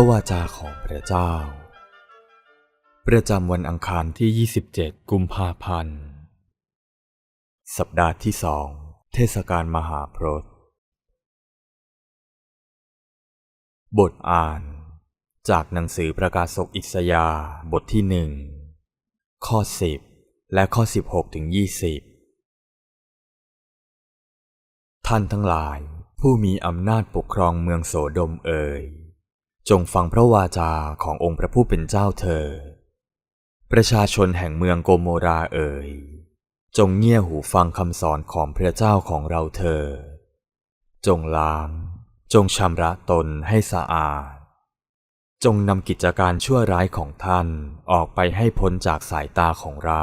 ระวาจาของพระเจ้า ประจำวันอังคารที่ 27 กุมภาพันธ์ สัปดาห์ที่สอง เทศกาลมหาพรตบทอ่าน จากหนังสือประกาศกอิสยาบทที่หนึ่ง ข้อ10และข้อ 16ถึง20 ท่านทั้งหลายผู้มีอำนาจปกครองเมืองโสดมเอ่ย จงฟังพระวาจาขององค์พระผู้เป็นเจ้าเธอ ประชาชนแห่งเมืองโกโมราเอ่ย จงเงี่ยหูฟังคำสอนของพระเจ้าของเราเธอ จงล้าง จงชำระตนให้สะอาด จงนำกิจการชั่วร้ายของท่านออกไปให้พ้นจากสายตาของเรา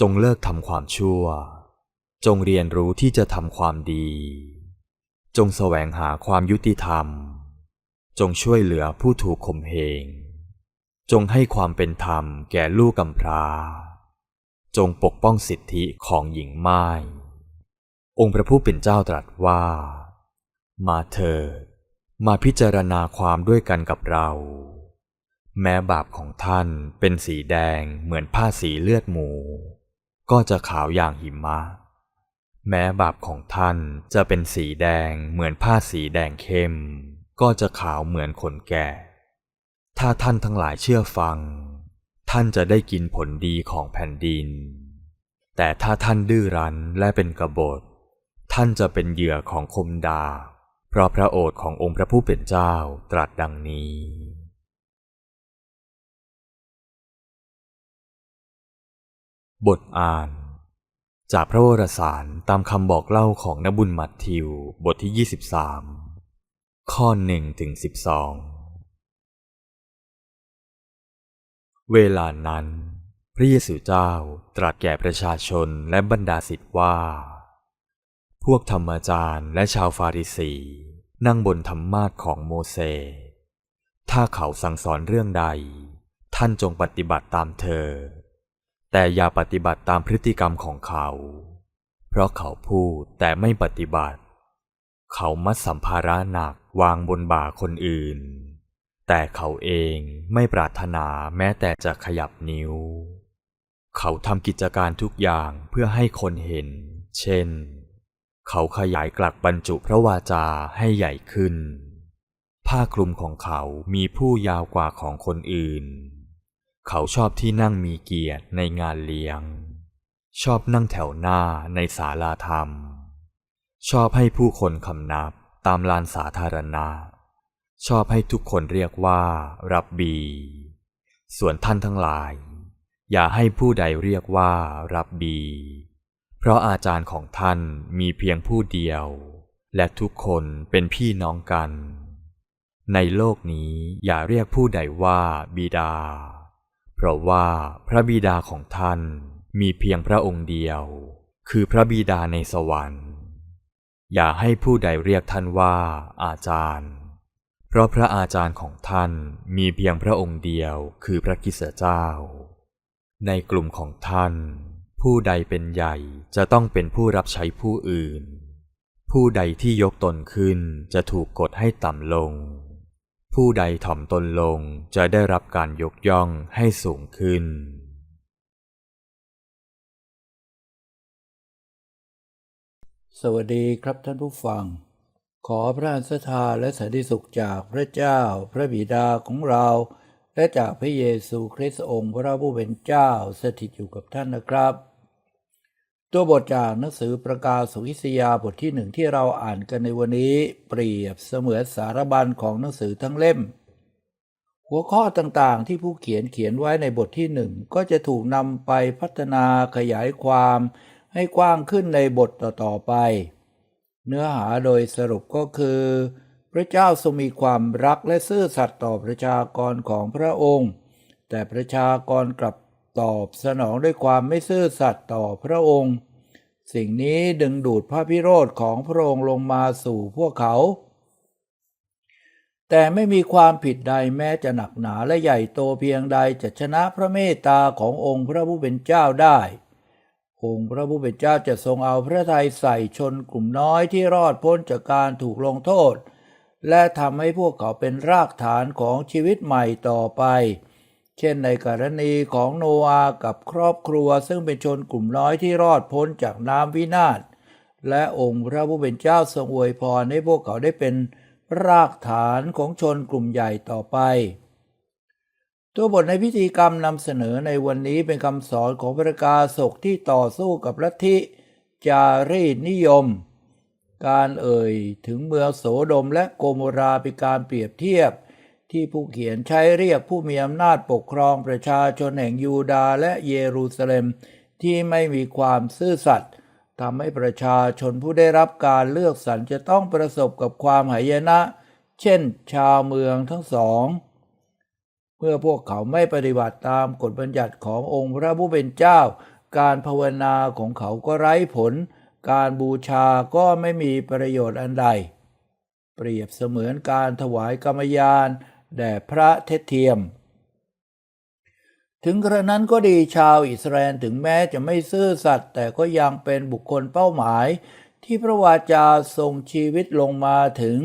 จงเลิกทำความชั่ว จงเรียนรู้ที่จะทำความดี จงแสวงหาความยุติธรรม จงช่วยเหลือผู้ถูกข่มเหง จงให้ความเป็นธรรมแก่ลูกกำพร้า จงปกป้องสิทธิของหญิงไม้องค์พระผู้เป็นเจ้าตรัสว่า มาเถิด มาพิจารณาความด้วยกันกับเรา แม้บาปของท่านเป็นสีแดงเหมือนผ้าสีเลือดหมู ก็จะขาวอย่างหิมะ แม้บาปของท่านจะเป็นสีแดงเหมือนผ้าสีแดงเข้ม ก็จะขาวเหมือนขนแก่ ถ้าท่านทั้งหลายเชื่อฟัง ท่านจะได้กินผลดีของแผ่นดิน แต่ถ้าท่านดื้อรั้นและเป็นกบฏ ท่านจะเป็นเหยื่อของคมดา เพราะพระโอษขององค์พระผู้เป็นเจ้าตรัสดังนี้บทอ่าน จากพระวรสารตามคำบอกเล่าของนบุญมัทธิว บทที่ 23 ข้อ1ถึง12เวลานั้น พระเยซูเจ้าตรัสแก่ประชาชนและบรรดาศิษย์ว่า พวกธรรมจารย์และชาวฟาริสีนั่งบนธรรมาทของโมเสสถ้าเขาสั่งสอนเรื่องใด ท่านจงปฏิบัติตามเธอ แต่อย่าปฏิบัติตามพฤติกรรมของเขา เพราะเขาพูดแต่ไม่ปฏิบัติ เขามัดสัมภาระหนักวางบนบ่าคนอื่น แต่เขาเองไม่ปรารถนาแม้แต่จะขยับนิ้ว เขาทำกิจการทุกอย่างเพื่อให้คนเห็น เช่น เขาขยายกลักบรรจุพระวาจาให้ใหญ่ขึ้น ผ้าคลุมของเขามีผู้ยาวกว่าของคนอื่น เขาชอบที่นั่งมีเกียรติในงานเลี้ยง ชอบนั่งแถวหน้าในศาลาธรรม ชอบให้ผู้คนคำนับตามลานสาธารณะ ชอบให้ทุกคนเรียกว่า รับบี ส่วนท่านทั้งหลาย อย่าให้ผู้ใดเรียกว่า รับบี เพราะอาจารย์ของท่านมีเพียงผู้เดียว และทุกคนเป็นพี่น้องกัน ในโลกนี้อย่าเรียกผู้ใดว่าบิดา เพราะว่าพระบิดาของท่านมีเพียงพระองค์เดียว คือพระบิดาในสวรรค์ อย่าให้ผู้ใดเรียกท่านว่าอาจารย์ เพราะพระอาจารย์ของท่านมีเพียงพระองค์เดียวคือพระกิสเจ้า ในกลุ่มของท่าน ผู้ใดเป็นใหญ่จะต้องเป็นผู้รับใช้ผู้อื่น ผู้ใดที่ยกตนขึ้นจะถูกกดให้ต่ำลง ผู้ใดถ่อมตนลงจะได้รับการยกย่องให้สูงขึ้น สวัสดีครับท่านผู้ฟัง ขอพระอันสถาและสันติสุขจากพระเจ้า พระบิดาของเรา และจากพระเยซูคริสต์องค์พระผู้เป็นเจ้าสถิตอยู่กับท่านนะครับ ตัวบทจากหนังสือประกาศสุอิสยาบทที่หนึ่งที่เราอ่านกันในวันนี้ เปรียบเสมือนสารบัญของหนังสือทั้งเล่ม หัวข้อต่างๆที่ผู้เขียนเขียนไว้ในบทที่หนึ่งก็จะถูกนำไปพัฒนาขยายความ ให้กว้างขึ้นในบทต่อๆไป เนื้อหาโดยสรุปก็คือ พระเจ้าทรงมีความรักและซื่อสัตย์ต่อประชากรของพระองค์ แต่ประชากรกลับตอบสนองด้วยความไม่ซื่อสัตย์ต่อพระองค์ สิ่งนี้ดึงดูดพระพิโรธของพระองค์ลงมาสู่พวกเขา แต่ไม่มีความผิดใดแม้จะหนักหนาและใหญ่โตเพียงใดจะชนะพระเมตตาขององค์พระผู้เป็นเจ้าได้ องค์พระผู้เป็นเจ้าจะทรงเอาพระทัยใส่ชนกลุ่มน้อยที่รอดพ้นจากการถูกลงโทษ และทำให้พวกเขาเป็นรากฐานของชีวิตใหม่ต่อไป เช่นในกรณีของโนอาห์กับครอบครัวซึ่งเป็นชนกลุ่มน้อยที่รอดพ้นจากน้ำวินาศและองค์พระผู้เป็นเจ้าทรงอวยพรให้พวกเขาได้เป็นรากฐานของชนกลุ่มใหญ่ต่อไป ตัวบทในพิธีกรรมนำเสนอในวันนี้เป็นคำสอนของพระกาศกที่ต่อสู้กับลัทธิจารีตนิยม การเอ่ยถึงเมืองโสดมและโกโมราเป็นการเปรียบเทียบ ที่ผู้เขียนใช้เรียกผู้มีอำนาจปกครองประชาชนแห่งยูดาห์และเยรูซาเล็ม ที่ไม่มีความซื่อสัตย์ทำให้ประชาชนผู้ได้รับการเลือกสรรจะต้องประสบกับความหายนะ เช่นชาวเมืองทั้งสอง เมื่อพวกเขาไม่ปฏิบัติตามกฎบัญญัติขององค์พระผู้เป็นเจ้า การภาวนาของเขาก็ไร้ผล การบูชาก็ไม่มีประโยชน์อันใด เปรียบเสมือนการถวายกรรมยานแด่พระเทศเทียม ถึงกระนั้นก็ดีชาวอิสราเอลถึงแม้จะไม่ซื่อสัตย์แต่ก็ยังเป็นบุคคลเป้าหมาย ที่พระวาจาทรงชีวิตลงมาถึง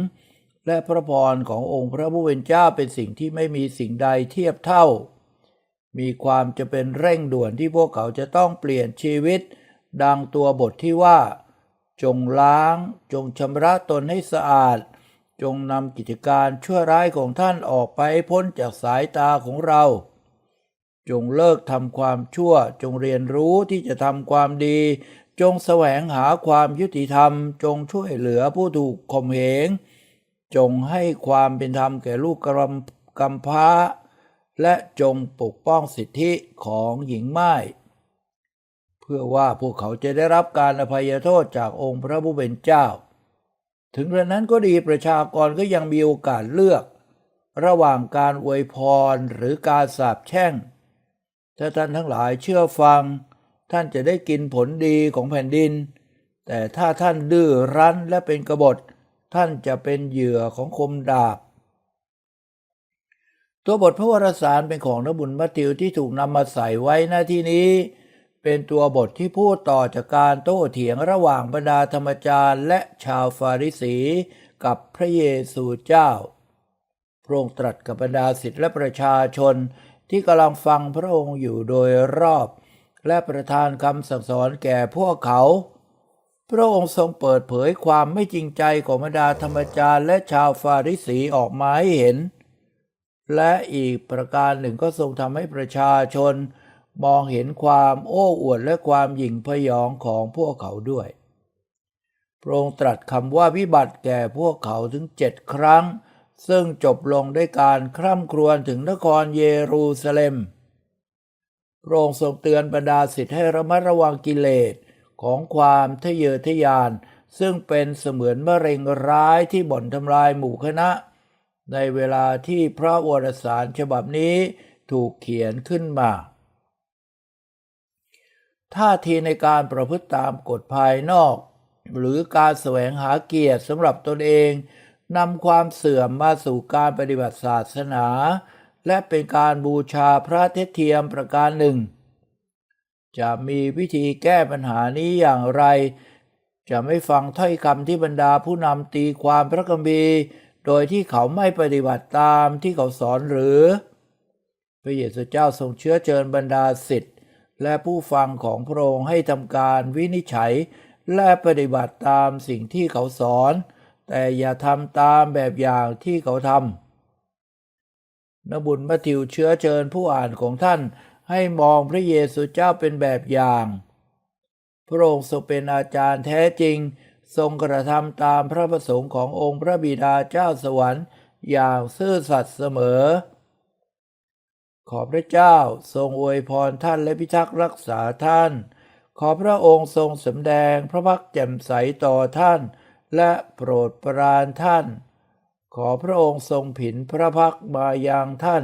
และพระพรขององค์พระผู้เป็นเจ้าเป็นสิ่งที่ไม่มีสิ่งใดเทียบเท่า มีความจะเป็นเร่งด่วนที่พวกเขาจะต้องเปลี่ยนชีวิต ดังตัวบทที่ว่า จงล้าง จงชำระตนให้สะอาด จงนำกิจการชั่วร้ายของท่านออกไปพ้นจากสายตาของเรา จงเลิกทำความชั่ว จงเรียนรู้ที่จะทำความดี จงแสวงหาความยุติธรรม จงช่วยเหลือผู้ถูกข่มเหง จงให้ความเป็นธรรมแก่ลูกกำกำพร้า และจงปกป้องสิทธิของหญิงไม้เพื่อว่าพวกเขาจะได้รับการอภัยโทษจากองค์พระผู้เป็นเจ้า ถึงกระนั้นก็ดีประชากรก็ยังมีโอกาสเลือก ระหว่างการอวยพรหรือการสาปแช่ง ถ้าท่านทั้งหลายเชื่อฟัง ท่านจะได้กินผลดีของแผ่นดิน แต่ถ้าท่านดื้อรั้นและเป็นกบฏ ท่านจะเป็นเหยื่อของคมดาบ ตัวบทพระวรสารเป็นของนบุญมัทธิวที่ถูกนำมาใส่ไว้หน้าที่นี้ เป็นตัวบทที่พูดต่อจากการโต้เถียงระหว่างบรรดาธรรมจารย์และชาวฟาริสีกับพระเยซูเจ้า พระองค์ตรัสกับบรรดาศิษย์และประชาชนที่กำลังฟังพระองค์อยู่โดยรอบ และประทานคำสั่งสอนแก่พวกเขา พระองค์ทรงเปิดเผยความไม่จริงใจของบรรดาธรรมจารย์และชาวฟาริสีออกมาให้เห็น และอีกประการหนึ่งก็ทรงทำให้ประชาชน มองเห็นความโอ้อวดและความหยิ่งพยองของพวกเขาด้วย พระองค์ตรัสคำว่าวิบัติแก่พวกเขาถึงเจ็ดครั้ง ซึ่งจบลงด้วยการคร่ำครวญถึงนครเยรูซาเล็มพระองค์ทรงเตือนบรรดาศิษย์ให้ระมัดระวังกิเลส ของความทะเยอทะยาน ซึ่งเป็นเสมือนมะเร็งร้ายที่บ่อนทำลายหมู่คณะ ในเวลาที่พระวรสารฉบับนี้ถูกเขียนขึ้นมาท่าทีในการประพฤติตามกฎภายนอก หรือการแสวงหาเกียรติสำหรับตนเองนำความเสื่อมมาสู่การปฏิบัติศาสนา และเป็นการบูชาพระเทเทียมประการหนึ่ง จะมีวิธีแก้ปัญหานี้อย่างไร จะไม่ฟังถ้อยคำที่บรรดาผู้นำตีความพระคัมภีร์โดยที่เขาไม่ปฏิบัติตามที่เขาสอนหรือ พระเยซูเจ้าทรงเชื้อเชิญบรรดาศิษย์และผู้ฟังของพระองค์ให้ทำการวินิจฉัย และปฏิบัติตามสิ่งที่เขาสอน แต่อย่าทำตามแบบอย่างที่เขาทำนบุญมัทธิวเชื้อเชิญผู้อ่านของท่าน ให้มองพระเยซูเจ้าเป็นแบบอย่าง พระองค์ทรงเป็นอาจารย์แท้จริง ทรงกระทำตามพระประสงค์ขององค์พระบิดาเจ้าสวรรค์ อย่างซื่อสัตย์เสมอ ขอพระเจ้าทรงอวยพรท่านและพิทักษ์รักษาท่าน ขอพระองค์ทรงสำแดงพระพักแจ่มใสต่อท่าน และโปรดปรานท่าน ขอพระองค์ทรงผินพระพักมายังท่าน